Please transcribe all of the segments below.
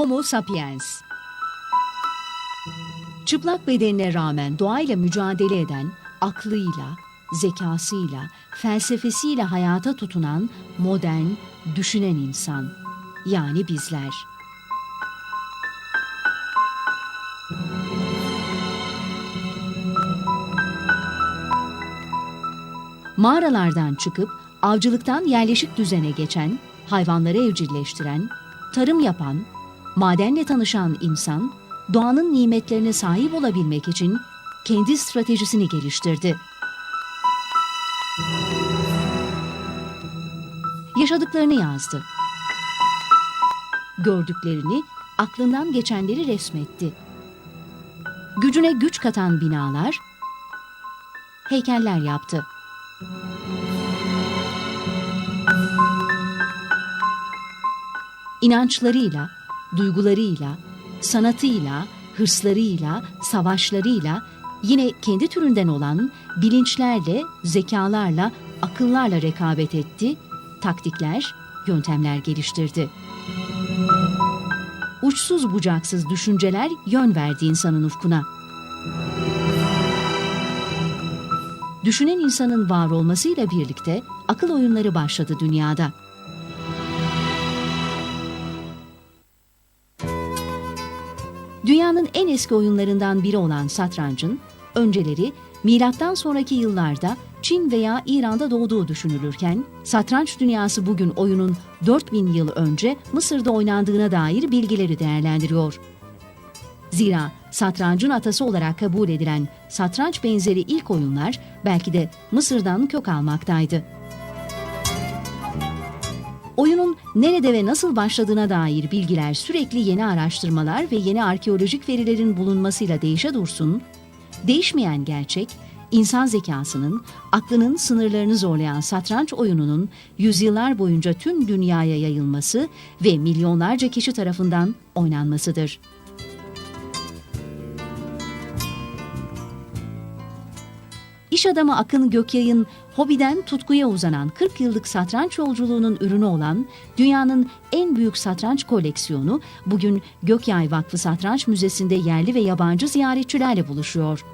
Homo sapiens. Çıplak bedenine rağmen doğayla mücadele eden, aklıyla, zekasıyla, felsefesiyle hayata tutunan modern, düşünen insan. Yani bizler. Mağaralardan çıkıp avcılıktan yerleşik düzene geçen, hayvanları evcilleştiren, tarım yapan, madenle tanışan insan, doğanın nimetlerine sahip olabilmek için kendi stratejisini geliştirdi. Yaşadıklarını yazdı. Gördüklerini, aklından geçenleri resmetti. Gücüne güç katan binalar, heykeller yaptı. İnançlarıyla, duygularıyla, sanatıyla, hırslarıyla, savaşlarıyla, yine kendi türünden olan bilinçlerle, zekalarla, akıllarla rekabet etti, taktikler, yöntemler geliştirdi. Uçsuz bucaksız düşünceler yön verdi insanın ufkuna. Düşünen insanın var olmasıyla birlikte akıl oyunları başladı dünyada. Dünyanın en eski oyunlarından biri olan satrancın önceleri milattan sonraki yıllarda Çin veya İran'da doğduğu düşünülürken satranç dünyası bugün oyunun 4000 yıl önce Mısır'da oynandığına dair bilgileri değerlendiriyor. Zira satrancın atası olarak kabul edilen satranç benzeri ilk oyunlar belki de Mısır'dan kök almaktaydı. Oyunun nerede ve nasıl başladığına dair bilgiler sürekli yeni araştırmalar ve yeni arkeolojik verilerin bulunmasıyla değişe dursun, değişmeyen gerçek, insan zekasının, aklının sınırlarını zorlayan satranç oyununun yüzyıllar boyunca tüm dünyaya yayılması ve milyonlarca kişi tarafından oynanmasıdır. İş adamı Akın Gökyay'ın hobiden tutkuya uzanan 40 yıllık satranç yolculuğunun ürünü olan dünyanın en büyük satranç koleksiyonu bugün Gökyay Vakfı Satranç Müzesi'nde yerli ve yabancı ziyaretçilerle buluşuyor.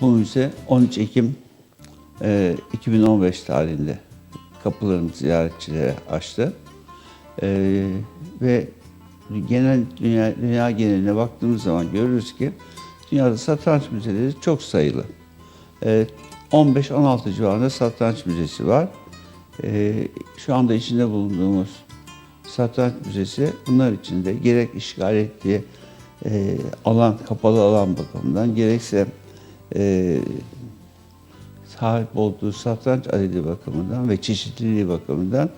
Bu müze 13 Ekim e, 2015 tarihinde kapılarını ziyaretçilere açtı. E, ve genel dünya, dünya geneline baktığımız zaman görürüz ki dünyada satranç müzeleri çok sayılı. E, 15-16 civarında satranç müzesi var. E, şu anda içinde bulunduğumuz satranç müzesi bunlar içinde gerek işgal ettiği e, alan, kapalı alan bakımından gerekse e, sahip olduğu satranç adedi bakımından ve çeşitliliği bakımından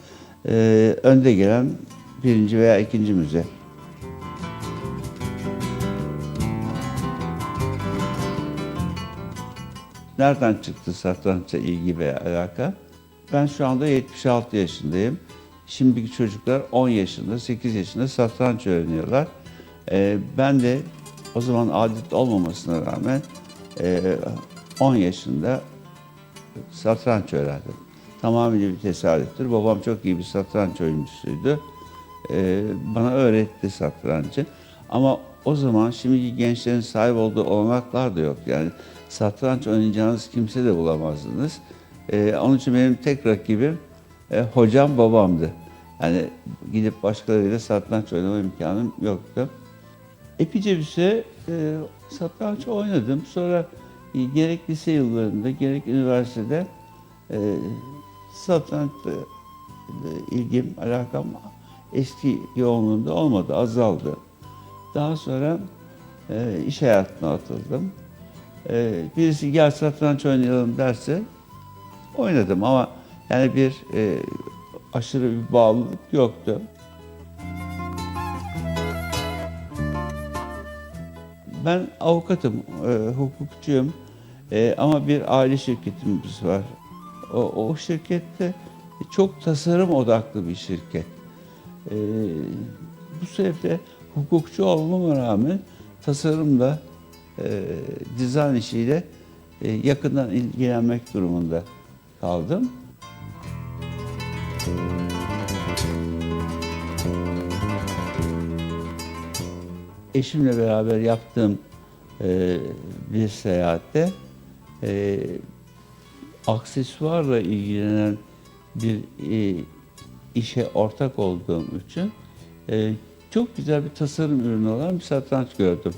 e, önde gelen birinci veya ikinci müze. Nereden çıktı satrançla ilgi ve alaka? Ben şu anda 76 yaşındayım. Şimdiki çocuklar 10 yaşında, 8 yaşında satranç öğreniyorlar. Ee, ben de o zaman adet olmamasına rağmen e, 10 yaşında satranç öğrendim. Tamamıyla bir tesadüftür. Babam çok iyi bir satranç oyuncusuydu. Ee, bana öğretti satrancı. Ama o zaman şimdiki gençlerin sahip olduğu olanaklar da yok. Yani satranç oynayacağınız kimse de bulamazdınız. Ee, onun için benim tek rakibim e, hocam babamdı. Yani gidip başkalarıyla satranç oynama imkanım yoktu. Süre e, satranç oynadım. Sonra gerek lise yıllarında gerek üniversitede e, satrançla e, ilgim, alakam eski yoğunluğunda olmadı, azaldı. Daha sonra e, iş hayatına atıldım. E, birisi gel satranç oynayalım derse oynadım ama yani bir e, aşırı bir bağlılık yoktu. Ben avukatım, e, hukukçuyum E, ama bir aile şirketimiz var. O, o şirkette çok tasarım odaklı bir şirket. E, bu sebeple hukukçu olmama rağmen tasarımda e, dizayn işiyle e, yakından ilgilenmek durumunda kaldım. Eşimle beraber yaptığım e, bir seyahatte e, aksesuarla ilgilenen bir e, işe ortak olduğum için e, çok güzel bir tasarım ürünü olan bir satranç gördüm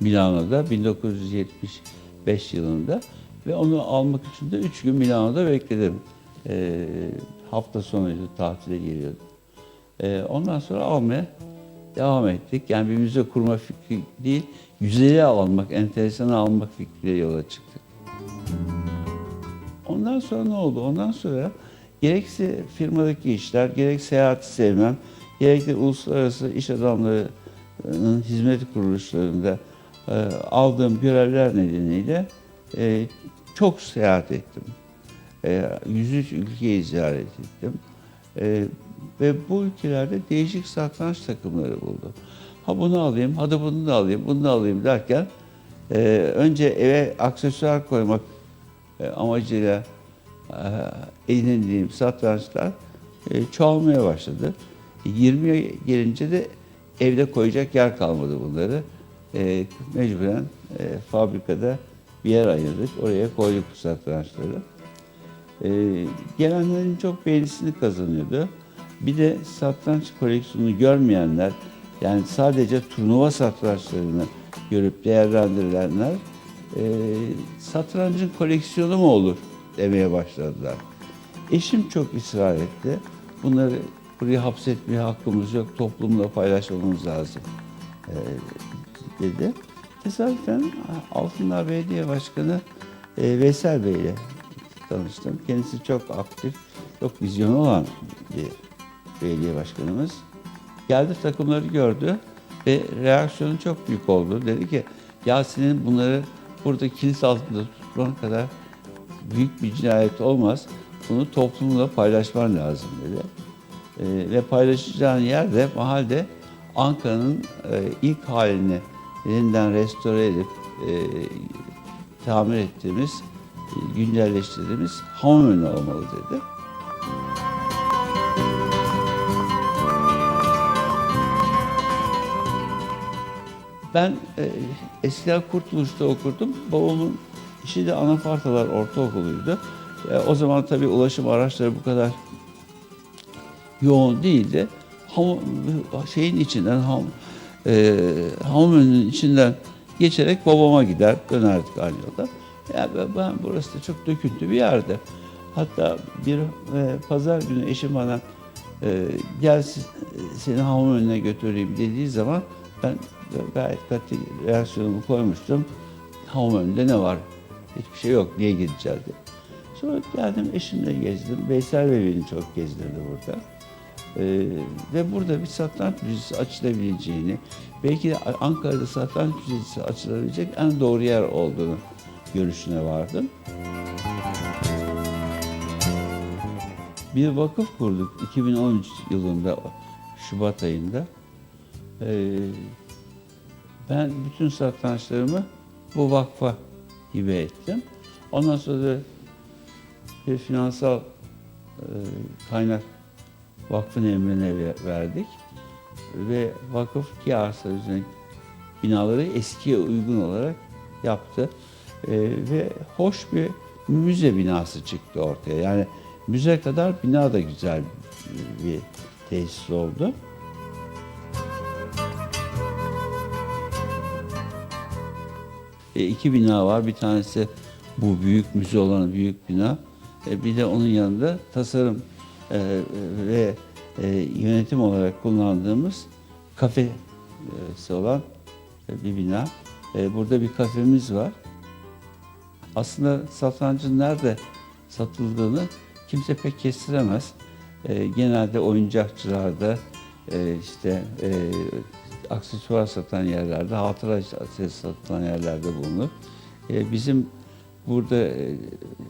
Milano'da 1975 yılında ve onu almak için de 3 gün Milano'da bekledim. E, hafta sonuydu tatile geliyordum. E, ondan sonra almaya devam ettik. Yani bir müze kurma fikri değil, güzeli almak, enteresan almak fikriyle yola çıktık. Ondan sonra ne oldu? Ondan sonra gerekse firmadaki işler, gerek seyahati sevmem, gerek de uluslararası iş adamlarının hizmet kuruluşlarında e, aldığım görevler nedeniyle e, çok seyahat ettim. E, 103 ülkeyi ziyaret ettim. E, ve bu ülkelerde değişik satranç takımları buldum. Ha bunu alayım, hadi bunu da alayım, bunu da alayım derken e, önce eve aksesuar koymak e, amacıyla e, edindiğim satrançlar e, çoğalmaya başladı. 20'ye gelince de evde koyacak yer kalmadı bunları. E, mecburen e, fabrikada bir yer ayırdık. Oraya koyduk bu satrançları. E, gelenlerin çok beğenisini kazanıyordu. Bir de satranç koleksiyonunu görmeyenler, yani sadece turnuva satrançlarını görüp değerlendirilenler, e, satrancın koleksiyonu mu olur demeye başladılar. Eşim çok ısrar etti. Bunları buraya hapsetmeye hakkımız yok, toplumla paylaşmamız lazım e, dedi. Tesadüfen Altındağ Belediye Başkanı e, Veysel Bey ile tanıştım. Kendisi çok aktif, çok vizyonu olan bir belediye başkanımız. Geldi takımları gördü ve reaksiyonu çok büyük oldu. Dedi ki ya senin bunları burada kilit altında tutman kadar büyük bir cinayet olmaz. Bunu toplumla paylaşman lazım dedi. Ee, ve paylaşacağın yer de Ankara'nın e, ilk halini yeniden restore edip e, tamir ettiğimiz, e, güncelleştirdiğimiz hamamönü olmalı dedi. Ben e, eskiden Kurtuluş'ta okurdum. Babamın işi de Anafartalar Ortaokulu'ydu. E, o zaman tabii ulaşım araçları bu kadar yoğun değildi. Ham, şeyin içinden, ham, e, hamamönünün içinden geçerek babama gider, dönerdik aynı yolda. Yani ben, burası da çok döküntü bir yerde. Hatta bir e, pazar günü eşim bana e, gel seni hamam önüne götüreyim dediği zaman ben gayet katı reaksiyonumu koymuştum. Hamam önünde ne var? Hiçbir şey yok. Niye gideceğiz. Sonra geldim eşimle gezdim. Veysel Bey çok gezdirdi burada. Ee, ve burada bir satranç müzesi açılabileceğini, belki de Ankara'da satranç müzesi açılabilecek en doğru yer olduğunu görüşüne vardım. Bir vakıf kurduk 2013 yılında Şubat ayında. Ee, ben bütün satrançlarımı bu vakfa hibe ettim. Ondan sonra bir finansal e, kaynak vakfın emrine ver- verdik. Ve vakıf iki arsa üzerine binaları eskiye uygun olarak yaptı. E, ve hoş bir müze binası çıktı ortaya. Yani müze kadar bina da güzel bir tesis oldu. E, iki bina var. Bir tanesi bu büyük müze olan büyük bina. E, bir de onun yanında tasarım e, ve e, yönetim olarak kullandığımız kafesi olan e, bir bina. E, burada bir kafemiz var. Aslında satrancın nerede satıldığını kimse pek kestiremez. E, genelde oyuncakçılarda, e, işte e, aksesuar satan yerlerde, hatıra satılan yerlerde bulunur. E, bizim burada e,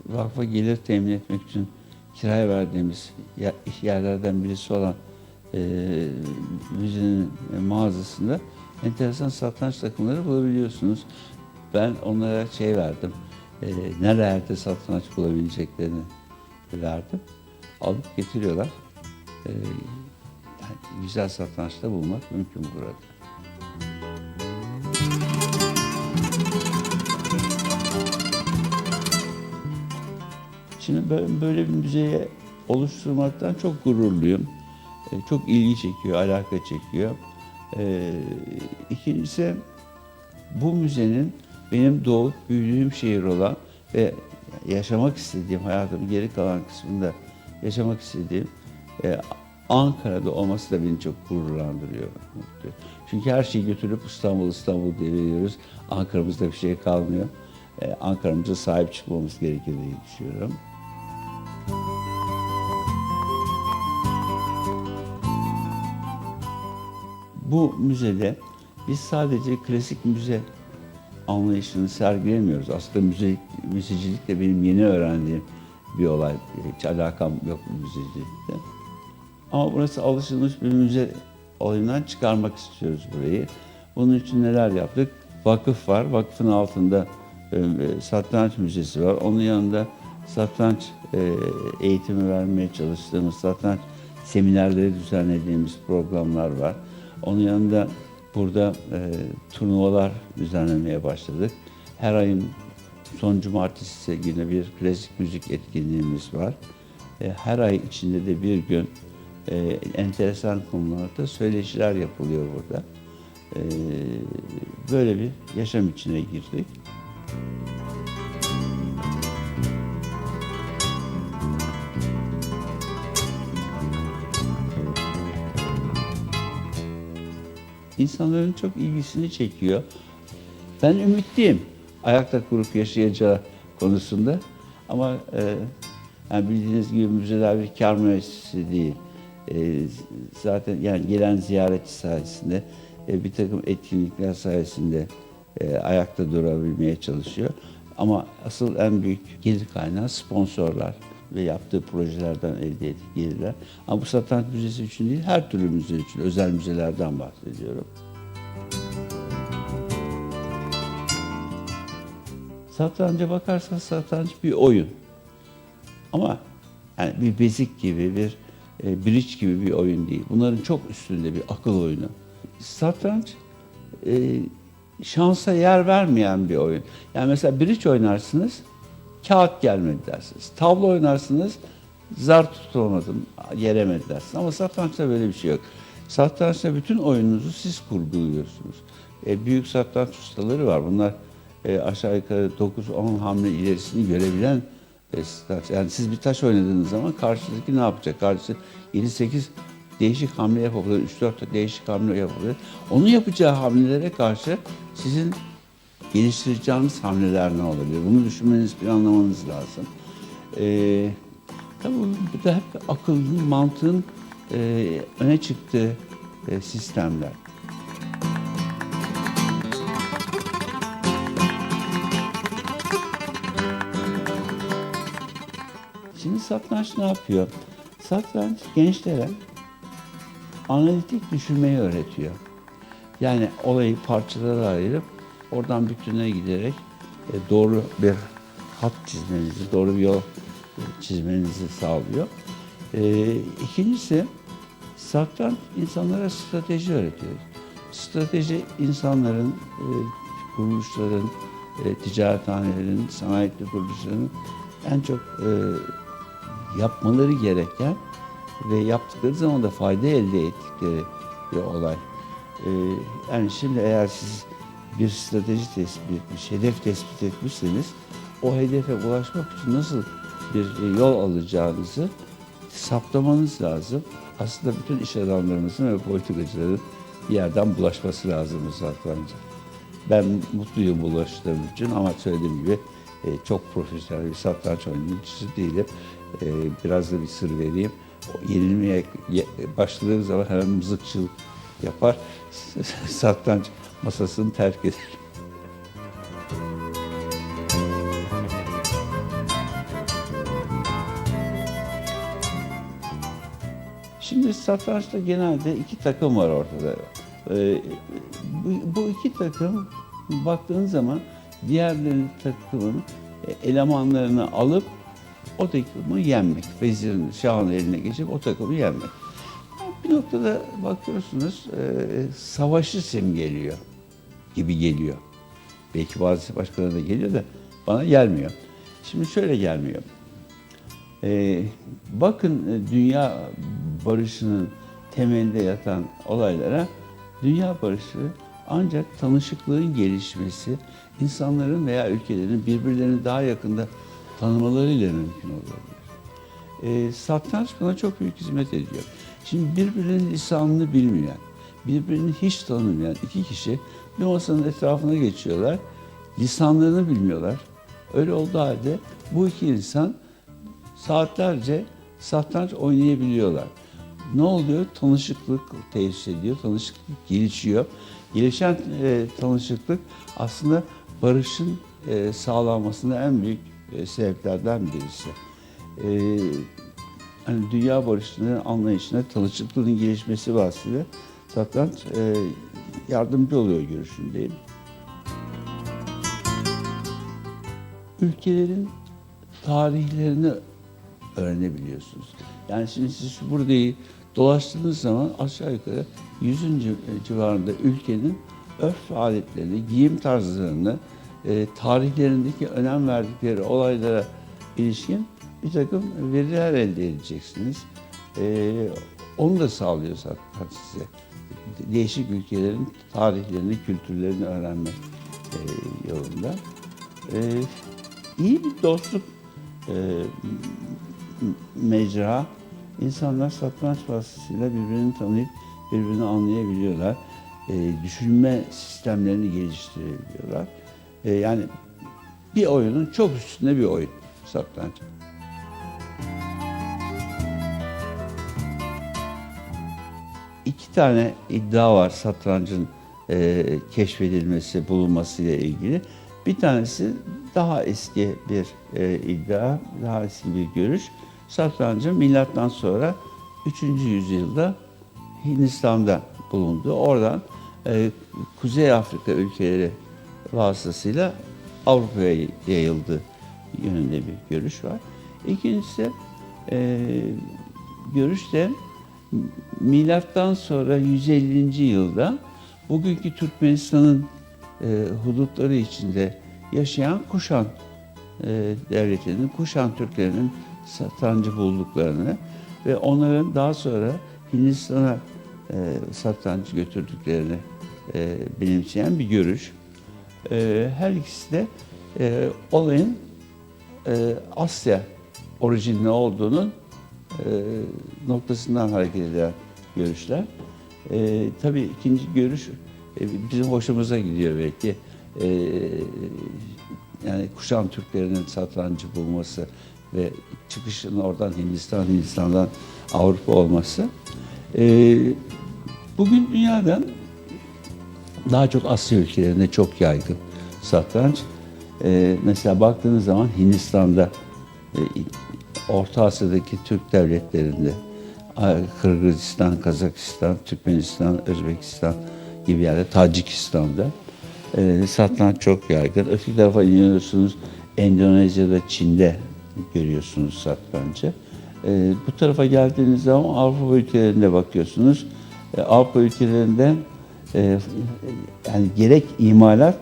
vakfa gelir temin etmek için kiraya verdiğimiz yer- yerlerden birisi olan e, müzenin mağazasında enteresan satranç takımları bulabiliyorsunuz. Ben onlara şey verdim. E, nerelerde satranç bulabileceklerini verdim. Alıp getiriyorlar. E, yani güzel satrançta bulmak mümkün burada. Şimdi ben böyle bir müzeye oluşturmaktan çok gururluyum. E, Çok ilgi çekiyor, alaka çekiyor. E, İkincisi bu müzenin benim doğup büyüdüğüm şehir olan ve yaşamak istediğim, hayatımın geri kalan kısmında yaşamak istediğim e, Ankara'da olması da beni çok gururlandırıyor. Çünkü her şeyi götürüp İstanbul, İstanbul diye. Ankara'mızda bir şey kalmıyor. Ankara'mıza sahip çıkmamız gerekir diye düşünüyorum. Bu müzede biz sadece klasik müze anlayışını sergilemiyoruz. Aslında müze, müzecilik de benim yeni öğrendiğim bir olay. Hiç alakam yok müzecilikte. Ama burası alışılmış bir müze olayından çıkarmak istiyoruz burayı. Bunun için neler yaptık? Vakıf var. Vakıfın altında e, e, satranç müzesi var. Onun yanında satranç e, eğitimi vermeye çalıştığımız satranç seminerleri düzenlediğimiz programlar var. Onun yanında burada e, turnuvalar düzenlemeye başladık. Her ayın son cumartesi yine bir klasik müzik etkinliğimiz var. E, her ay içinde de bir gün e, enteresan konularda söyleşiler yapılıyor burada. E, böyle bir yaşam içine girdik. İnsanların çok ilgisini çekiyor. Ben ümitliyim ayakta kurup yaşayacağı konusunda. Ama e, yani bildiğiniz gibi müzeler bir kar müessesesi değil. E, zaten yani gelen ziyaretçi sayesinde e, bir takım etkinlikler sayesinde e, ayakta durabilmeye çalışıyor. Ama asıl en büyük gelir kaynağı sponsorlar ve yaptığı projelerden elde ettiği gelirler. Ama bu satranç müzesi için değil, her türlü müze için, özel müzelerden bahsediyorum. Satranca bakarsan satranç bir oyun. Ama yani bir bezik gibi, bir e, bridge gibi bir oyun değil. Bunların çok üstünde bir akıl oyunu. Satranç e, şansa yer vermeyen bir oyun. Yani mesela bridge oynarsınız, kağıt gelmedi dersiniz. Tavla oynarsınız, zar tutamadım, yeremedi dersiniz. Ama satrançta böyle bir şey yok. Satrançta bütün oyununuzu siz kurguluyorsunuz. E, büyük satranç ustaları var. Bunlar e, aşağı yukarı 9-10 hamle ilerisini görebilen e, satranç. Yani siz bir taş oynadığınız zaman karşıdaki ne yapacak? Karşısı 7-8 değişik hamle yapabilir, 3-4 değişik hamle yapabilir. Onun yapacağı hamlelere karşı sizin geliştireceğiniz hamleler ne olabilir? Bunu düşünmeniz, planlamanız lazım. Ee, tabii bu da hep akılın, mantığın e, öne çıktığı e, sistemler. Şimdi satranç ne yapıyor? Satranç gençlere analitik düşünmeyi öğretiyor. Yani olayı parçalara ayırıp oradan bütüne giderek e, doğru bir hat çizmenizi, doğru bir yol e, çizmenizi sağlıyor. E, ikincisi satranç insanlara strateji öğretiyor. Strateji insanların, e, kuruluşların, e, ticarethanelerin, sanayi kuruluşlarının en çok yapmaları gereken ve yaptıkları zaman da fayda elde ettikleri bir olay. Yani şimdi eğer siz bir strateji tespit, bir hedef tespit etmişseniz o hedefe ulaşmak için nasıl bir yol alacağınızı saptamanız lazım. Aslında bütün iş adamlarımızın ve politikacıların bir yerden bulaşması lazım bu. Ben mutluyum bulaştığım için ama söylediğim gibi e, çok profesyonel bir satranç oyuncusu değilim. E, biraz da bir sır vereyim. O yenilmeye ye- başladığı zaman hemen mızıkçılık yapar. satranç masasını terk eder. Şimdi satrançta genelde iki takım var ortada. Ee, bu, iki takım baktığın zaman diğerlerinin takımın elemanlarını alıp o takımı yenmek. Vezirin şahın eline geçip o takımı yenmek. Bir noktada bakıyorsunuz e, savaşı simgeliyor gibi geliyor. Belki bazı başkalarına da geliyor da bana gelmiyor. Şimdi şöyle gelmiyor. Ee, bakın e, dünya barışının temelinde yatan olaylara dünya barışı ancak tanışıklığın gelişmesi, insanların veya ülkelerin birbirlerini daha yakında tanımalarıyla mümkün olabilir. Ee, satranç buna çok büyük hizmet ediyor. Şimdi birbirinin lisanını bilmeyen, birbirini hiç tanımayan iki kişi bir masanın etrafına geçiyorlar. Lisanlarını bilmiyorlar. Öyle olduğu halde bu iki insan saatlerce satranç oynayabiliyorlar. Ne oluyor? Tanışıklık tesis ediyor, tanışıklık gelişiyor. Gelişen e, tanışıklık aslında barışın e, sağlanmasında en büyük e, sebeplerden birisi. E, hani dünya barışının anlayışına tanışıklığın gelişmesi vasıtasıyla satranç e, yardımcı oluyor görüşündeyim. Ülkelerin tarihlerini öğrenebiliyorsunuz. Yani şimdi siz buradayı dolaştığınız zaman aşağı yukarı yüzün ci- civarında ülkenin örf adetlerini, giyim tarzlarını, e, tarihlerindeki önem verdikleri olaylara ilişkin bir takım veriler elde edeceksiniz. E, onu da sağlıyor zaten size. Değişik ülkelerin tarihlerini, kültürlerini öğrenmek e, yolunda. E, iyi bir dostluk e, mecra. İnsanlar satranç vasıtasıyla birbirini tanıyıp birbirini anlayabiliyorlar. E, düşünme sistemlerini geliştirebiliyorlar. E, yani bir oyunun çok üstünde bir oyun satranç. İki tane iddia var satrancın e, keşfedilmesi, bulunması ile ilgili. Bir tanesi daha eski bir e, iddia, daha eski bir görüş. Satrancın milattan sonra 3. yüzyılda Hindistan'da bulundu. Oradan e, Kuzey Afrika ülkeleri vasıtasıyla Avrupa'ya yayıldı yönünde bir görüş var. İkincisi e, görüş de milattan sonra 150. yılda bugünkü Türkmenistan'ın e, hudutları içinde yaşayan Kuşan e, devletinin, Kuşan Türklerinin satrancı bulduklarını ve onların daha sonra Hindistan'a e, satrancı götürdüklerini e, benimseyen bir görüş. E, her ikisi de e, olayın e, Asya orijinli olduğunun noktasından hareket eden görüşler. E, tabii ikinci görüş e, bizim hoşumuza gidiyor belki. E, yani Kuşan Türklerinin satrancı bulması ve çıkışın oradan Hindistan, Hindistan'dan Avrupa olması. E, bugün dünyadan daha çok Asya ülkelerinde çok yaygın satranç. Ee, mesela baktığınız zaman Hindistan'da, e, Orta Asya'daki Türk devletlerinde, Kırgızistan, Kazakistan, Türkmenistan, Özbekistan gibi yerlerde, Tacikistan'da e, satranç çok yaygın. Öteki tarafa iniyorsunuz, Endonezya'da, Çin'de görüyorsunuz satrancı. E, bu tarafa geldiğiniz zaman Avrupa ülkelerine bakıyorsunuz. E, Avrupa ülkelerinde e, yani gerek imalat,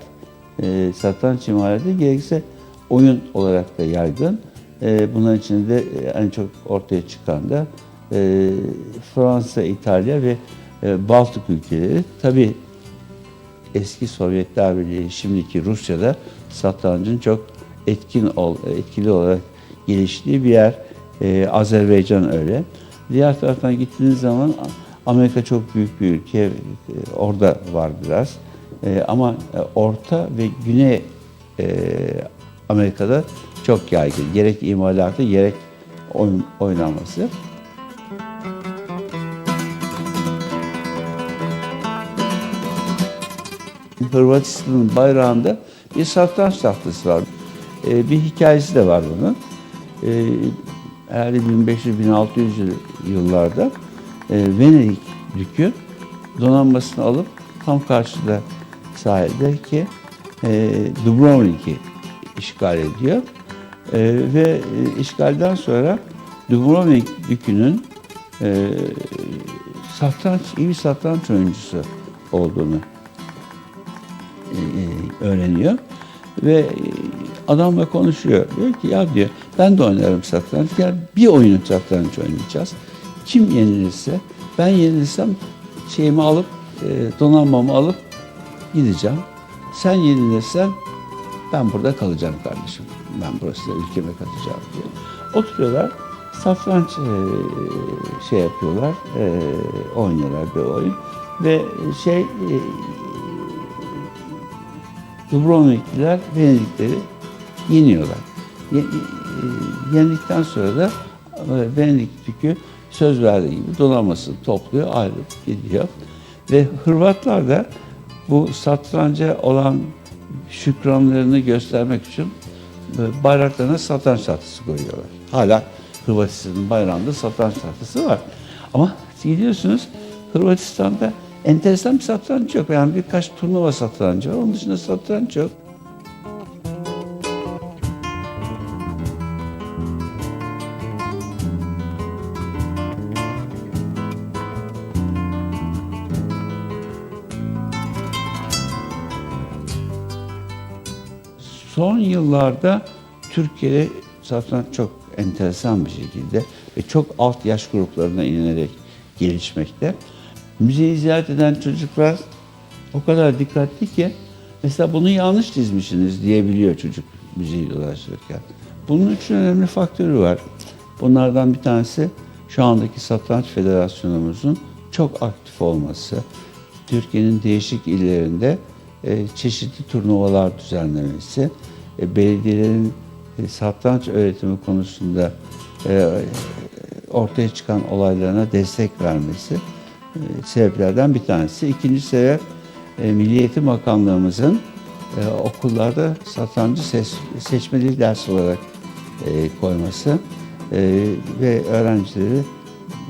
e, satranç imalatı gerekse oyun olarak da yaygın. E, bunların içinde e, en çok ortaya çıkan da e, Fransa, İtalya ve e, Baltık ülkeleri. Tabii eski Sovyetler Birliği, şimdiki Rusya'da satrancın çok etkin ol, etkili olarak geliştiği bir yer. Ee, Azerbaycan öyle. Diğer taraftan gittiğiniz zaman Amerika çok büyük bir ülke, Ee, orada var biraz. Ee, ama e, Orta ve Güney e, Amerika'da çok yaygın. Gerek imalatı, gerek oyun, oynanması. Hırvatistan'ın bayrağında bir satranç tahtası var. Ee, bir hikayesi de var bunun. Ee, herhalde 1500-1600 yıllarda e, Venedik Dükü donanmasını alıp tam karşıda sahildeki e, Dubrovnik'i işgal ediyor. E, ve işgalden sonra Dubrovnik Dükü'nün e, satranç, iyi satranç oyuncusu olduğunu e, e, öğreniyor. Ve e, adamla konuşuyor. Diyor ki ya diyor ben de oynarım satranç. Gel bir oyun satranç oynayacağız. Kim yenilirse ben yenilirsem şeyimi alıp e, donanmamı alıp gideceğim. Sen yenilirsen ben burada kalacağım kardeşim. Ben burası da ülkeme katacağım diyor. Oturuyorlar satranç e, şey yapıyorlar, e, oynuyorlar bir oyun ve şey e, Dubrovnikliler Venedikleri yeniyorlar. Ye- e, Yendikten sonra da e, Venedik Tükü söz verdiği gibi donanmasını topluyor, ayrılıp gidiyor. Ve Hırvatlar da bu satranca olan şükranlarını göstermek için bayraklarına satranç tahtası koyuyorlar. Hala Hırvatistan'ın bayrağında satranç tahtası var. Ama gidiyorsunuz Hırvatistan'da enteresan bir satranç yok. Yani birkaç turnuva satrancı var. Onun dışında satranç yok. Son yıllarda Türkiye'de satranç çok enteresan bir şekilde ve çok alt yaş gruplarına inilerek gelişmekte. Müzeyi ziyaret eden çocuklar o kadar dikkatli ki mesela bunu yanlış dizmişsiniz diyebiliyor çocuk müzeyi dolaşırken. Bunun için önemli faktörü var. Bunlardan bir tanesi şu andaki Satranç Federasyonumuzun çok aktif olması. Türkiye'nin değişik illerinde çeşitli turnuvalar düzenlemesi, e, belediyelerin e, satranç öğretimi konusunda e, ortaya çıkan olaylarına destek vermesi e, sebeplerden bir tanesi. İkinci sebep e, Milli Eğitim Bakanlığımızın e, okullarda satrancı seç, seçmeli ders olarak e, koyması e, ve öğrencileri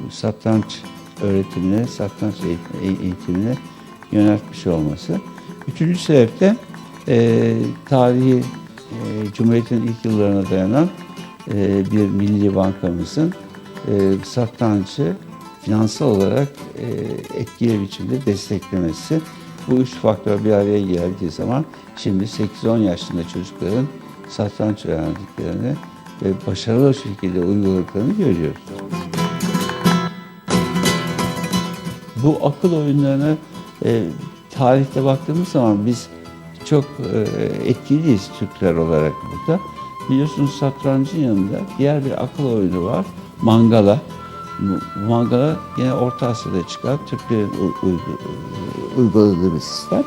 satranç öğretimine, satranç eğitim- eğitimine yöneltmiş olması. Üçüncü sebep de e, tarihi e, Cumhuriyet'in ilk yıllarına dayanan e, bir milli bankamızın e, satrancı finansal olarak e, etkili biçimde desteklemesi. Bu üç faktör bir araya geldiği zaman şimdi 8-10 yaşında çocukların satranç öğrendiklerini ve başarılı şekilde uyguladıklarını görüyoruz. Bu akıl oyunlarını e, tarihte baktığımız zaman biz çok e, etkiliyiz Türkler olarak burada. Biliyorsunuz satrancın yanında diğer bir akıl oyunu var. Mangala. Mangala yine Orta Asya'da çıkan Türklerin uyguladığı bir sistem.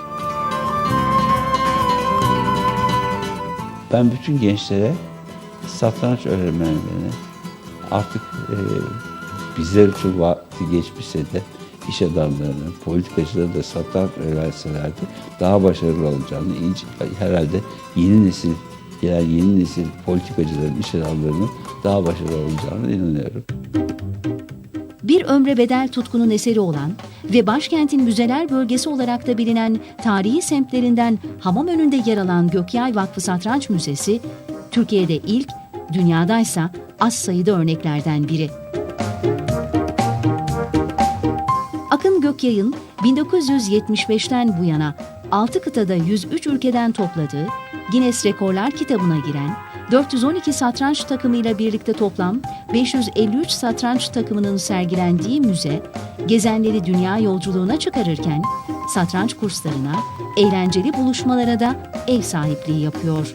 Ben bütün gençlere satranç öğrenmelerini artık e, bizler için vakti geçmişse de iş adamlarının, politikacıların da satranç öğrenselerdi daha başarılı olacağını, herhalde yeni nesil, gelen yeni nesil politikacıların, iş adamlarının daha başarılı olacağını inanıyorum. Bir ömre bedel tutkunun eseri olan ve başkentin müzeler bölgesi olarak da bilinen tarihi semtlerinden hamam önünde yer alan Gökyay Vakfı Satranç Müzesi, Türkiye'de ilk, dünyadaysa az sayıda örneklerden biri. Gökyay'ın 1975'ten bu yana 6 kıtada 103 ülkeden topladığı Guinness Rekorlar kitabına giren 412 satranç takımıyla birlikte toplam 553 satranç takımının sergilendiği müze, gezenleri dünya yolculuğuna çıkarırken satranç kurslarına, eğlenceli buluşmalara da ev sahipliği yapıyor.